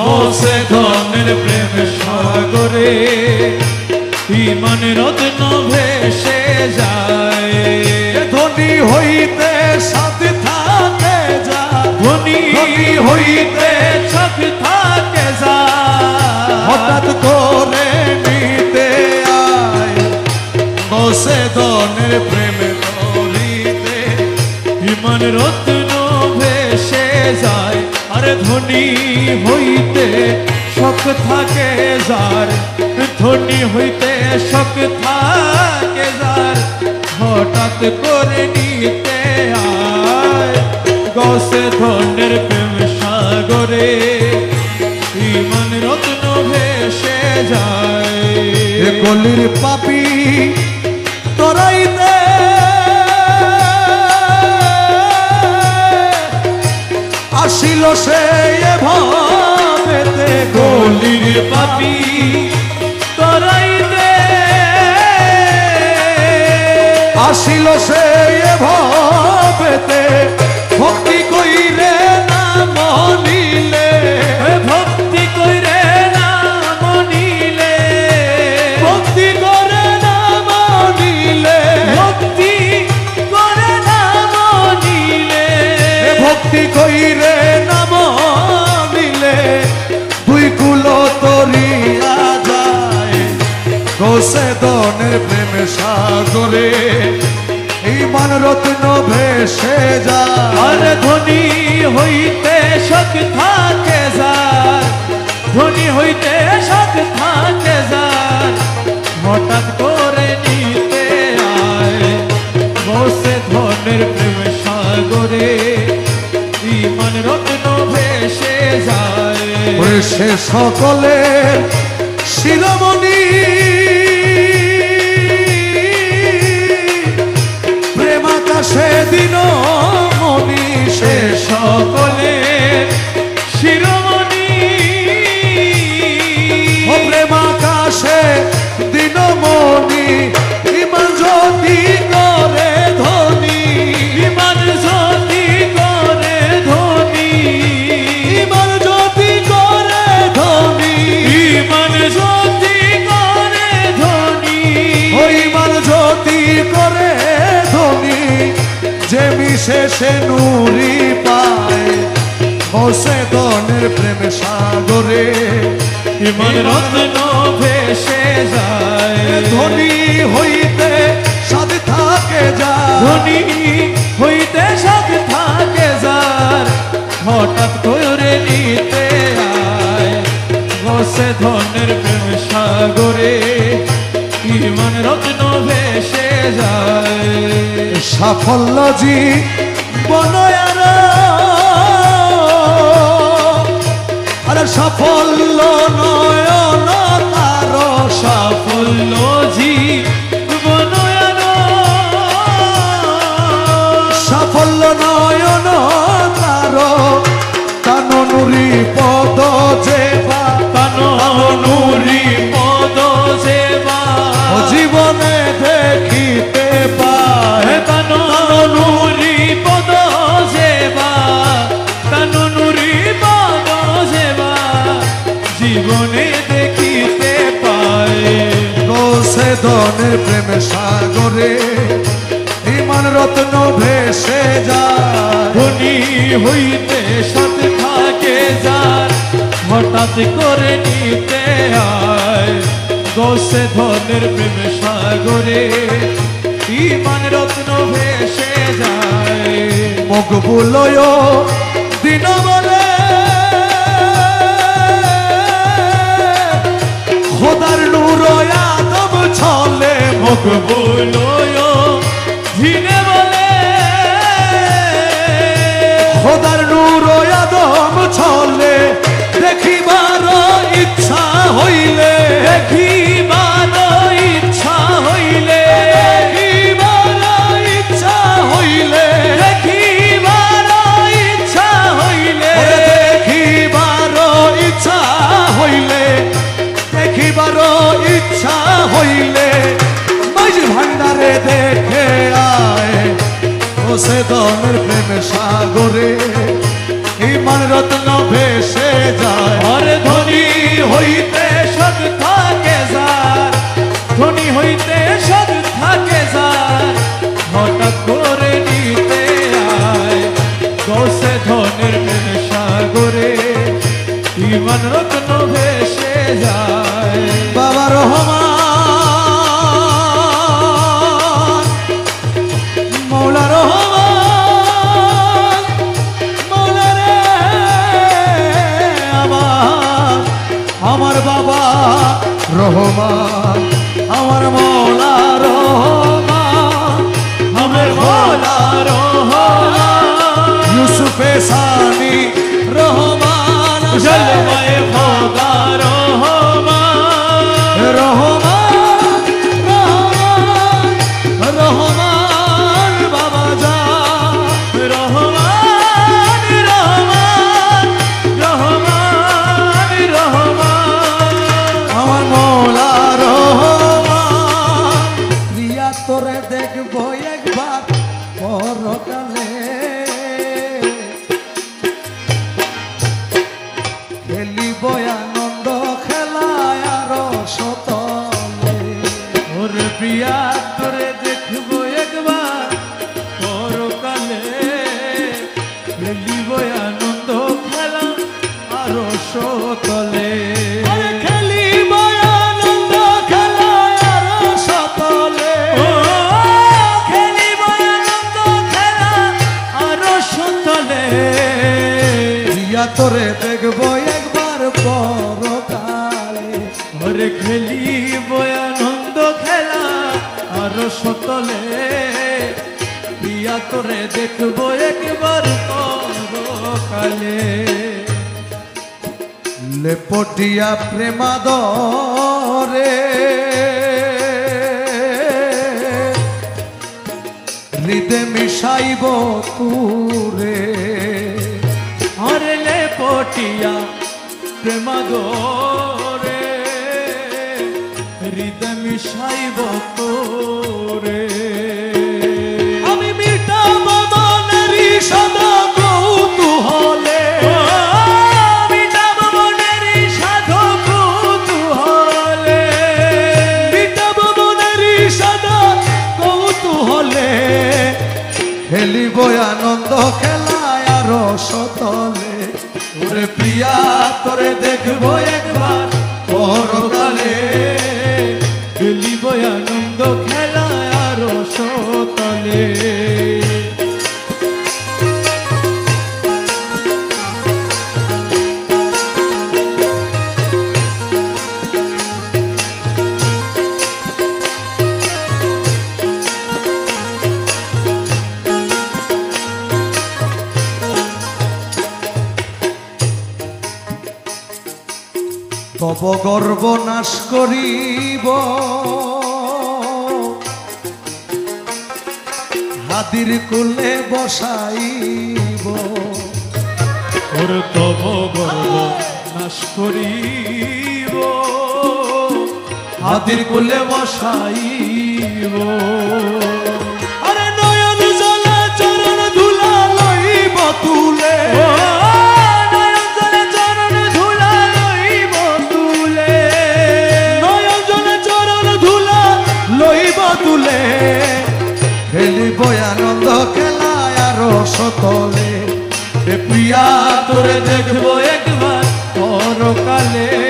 বসে ধনের প্রেম সাগরে ইমান রত্ন ভেসে যায়। ধনী হইতে সাথে থাকে যা, ধনী হইতে সখ থাকে যায় হঠাৎ করে নিতে আয়, বসে ধনের প্রেমে ধরিতে ইমান রত্ন ধনী হইতে শখ থাকে যার। ধনী হইতে শখ থাকে যার। হঠাৎ করে নিতে আয়। গসে ধনের প্রেম সাগরে, ইমান রত্ন ভেসে যায়। গলির পাপি তোরাইতে। আসিল সে পাপি তরাই দে আসিল সে ভাবেতে ভক্তি কইরে না মনিলে। ভক্তি কইরে নাম নিলে ভক্তি করে না মনিলে। ভক্তি করে নাম নিলে এ ভক্তি কইরে কুলো যায়। গোসে দনের প্রেমে সাগরে ইমান রত্ন ভেসে যায়। ধনী হইতে শখ সে সকলে শিরোমণি। প্রেমাকাশে দিন মনি সে সকলে শিরোমণি। যে বিশেষে নুরি পায়। বসে দনের প্রেম সাগরে ইমান রত্ন ভেসে যায়। ধনী হইতে সাথে থাকে যায়। ধনী সাফল্য জি বনয়ার আরে সাফল্য নয়ন তার সাফল্য জীবন সাফল্য নয়ন তার কাননুরি পদ যেবা হইতে সাথ থাকে যার, হঠাৎ করে নিতে আয়। গোসে ধনের প্রেম সাগরে, ইমান রত্ন ভেসে যায়। মকবুলয় দিন বলে, খোদার নূর আদম ছলে মুখ দেখে আয়। ও সে দমের প্রেম সাগরে, ইমান রত্ন ভেসে যায়। হরে ধনী হইতে সদ থাকে যার। ধনী হইতে সদ থাকে যার। হঠাৎ করে নিতে আয়। গোসে ধনের প্রেম সাগরে, ইমান রত্ন ভেসে যায়। আরও সতলে। প্রিয়া তোরে দেখব একবার পরকালে। লেপটিয়া প্রেমাদরে। হৃদে মিশাইব তুরে। হরলে পটিয়া প্রেমাগরে হৃদয় মিশাইব তোরে। আমি মিটাব মনেরই সদা কৌতূহলে। মিটাব মনের সাধু কুতুহলে। মিটাব মনেরই সদা কৌতূহলে। খেলিব আনন্দ খেলায় আর সতলে। ওরে প্রিয়া তোরে দেখব একবার। খেলিব আনন্দ খেলা আরও সতলে তব গর্ব নাশ করিব। হাদির কুলে বসাইব। ওর তব গর্ব নাশ করিব। হাতির কোলে বসাইব। আরে নয়ন জলে চরণ ধুলা লইব তুলে। ও নয়ন জলে চরণ ধুলা লইব তুলে। খেলিব আনন্দ খেলায় আর সতলে প্রিয়া তোরে দেখব একবার পরকালে।